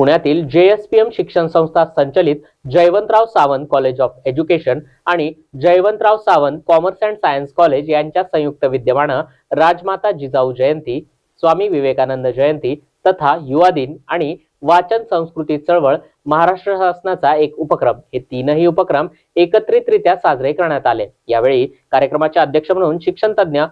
पुण्यातील जेएसपीएम शिक्षण संस्था संचलित Jaywantrao Sawant college of education आणि Jaywantrao Sawant commerce and science college यांच्या संयुक्त विद्यमानं राजमाता जिजाऊ जयंती स्वामी विवेकानंद जयंती तथा युवा दिन आणि वाचन संस्कृती चळवळ महाराष्ट्र शासनाचा एक उपक्रम. हे तीनही उपक्रम एकत्रितरित्या साजरे करण्यात आले. यावेळी कार्यक्रमाचे अध्यक्ष म्हणून शिक्षण तज्ज्ञ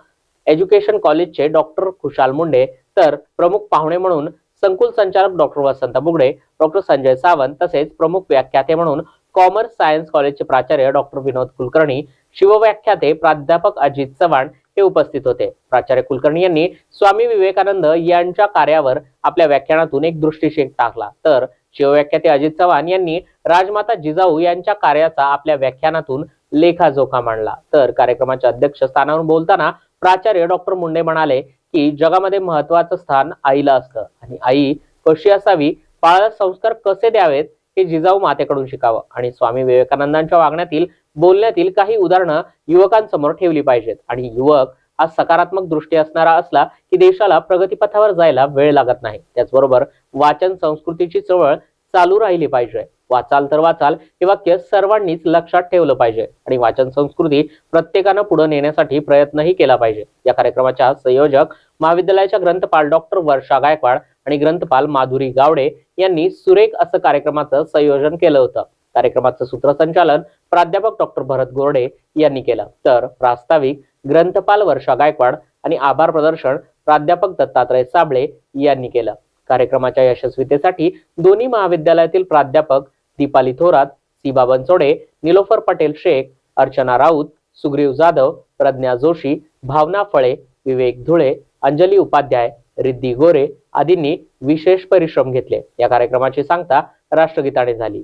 एज्युकेशन कॉलेजचे डॉक्टर खुशाल मुंडे तर प्रमुख पाहुणे म्हणून संकुल संचालक डॉक्टर वसंत बुगडे डॉक्टर संजय सावंत तसेच प्रमुख व्याख्याते म्हणून कॉमर्स सायन्स कॉलेजचे प्राचार्य डॉक्टर विनोद कुलकर्णी शिवव्याख्याते प्राध्यापक अजित चव्हाण हे उपस्थित होते. प्राचार्य कुलकर्णी यांनी स्वामी विवेकानंद यांच्या कार्यावर आपल्या व्याख्यानातून एक दृष्टिक्षेप टाकला. तर शिवव्याख्याते अजित चव्हाण यांनी राजमाता जिजाऊ यांच्या कार्याचा आपल्या व्याख्यानातून लेखाजोखा मांडला. तर कार्यक्रमाच्या अध्यक्षस्थानावरून बोलताना प्राचार्य डॉक्टर मुंडे म्हणाले की जगामध्ये महत्वाचं स्थान आईला असतं. आणि आई कशी असावी? बाळाला संस्कार कसे द्यावेत? हे जिजाऊ मातेकडून शिकावं. आणि स्वामी विवेकानंदांच्या वागण्यातील बोलण्यातील काही उदाहरणं युवकांसमोर ठेवली पाहिजेत. आणि युवक हा सकारात्मक दृष्टी असणारा असला की देशाला प्रगतीपथावर जायला वेळ लागत नाही. त्याचबरोबर वाचन संस्कृतीची चळवळ चालू राहिली पाहिजे. वाचाल तर वाचाल हे वाक्य सर्वांनीच लक्षात ठेवलं पाहिजे. आणि वाचन संस्कृती प्रत्येकानं पुढे नेण्यासाठी प्रयत्नही केला पाहिजे. या कार्यक्रमाच्या संयोजक महाविद्यालयाच्या ग्रंथपाल डॉक्टर वर्षा गायकवाड आणि ग्रंथपाल माधुरी गावडे यांनी सुरेख असं कार्यक्रमाचं संयोजन केलं होतं. कार्यक्रमाचं सूत्रसंचालन प्राध्यापक डॉक्टर भरत गोरडे यांनी केलं. तर प्रास्ताविक ग्रंथपाल वर्षा गायकवाड आणि आभार प्रदर्शन प्राध्यापक दत्तात्रय साबळे यांनी केलं. कार्यक्रमाच्या यशस्वीतेसाठी दोन्ही महाविद्यालयातील प्राध्यापक दीपाली थोरात सीबा बनसोडे निलोफर पटेल शेख अर्चना राऊत सुग्रीव जाधव प्रज्ञा जोशी भावना फळे विवेक धुळे अंजली उपाध्याय रिद्धी गोरे आदींनी विशेष परिश्रम घेतले. या कार्यक्रमाची सांगता राष्ट्रगीताने झाली.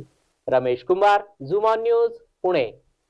रमेश कुमार झुमॉन न्यूज पुणे.